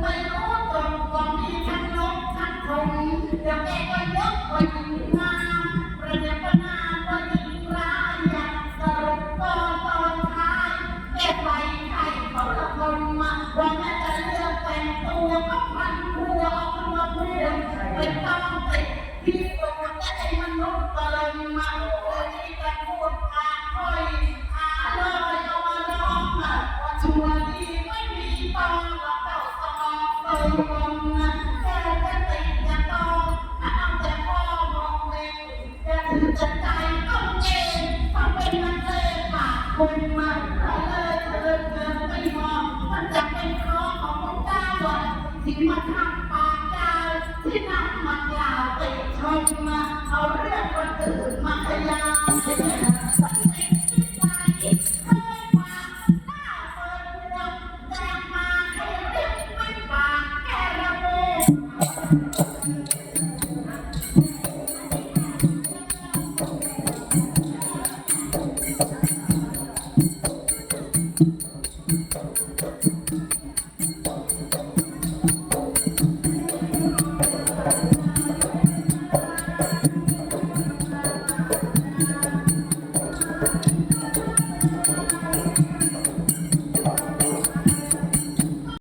ไม่รู้ององกล่องนี้ทั้งนกทั้งผมจะแม่ก็ย บุญมาเลยเกิเกิดไม่มองมันจะเป็นร้องของพระเจ้าสิ่งมาทำปากกาที่นั่มายาวไปชมมาเอาเรื่องคนอื่นมาขยาย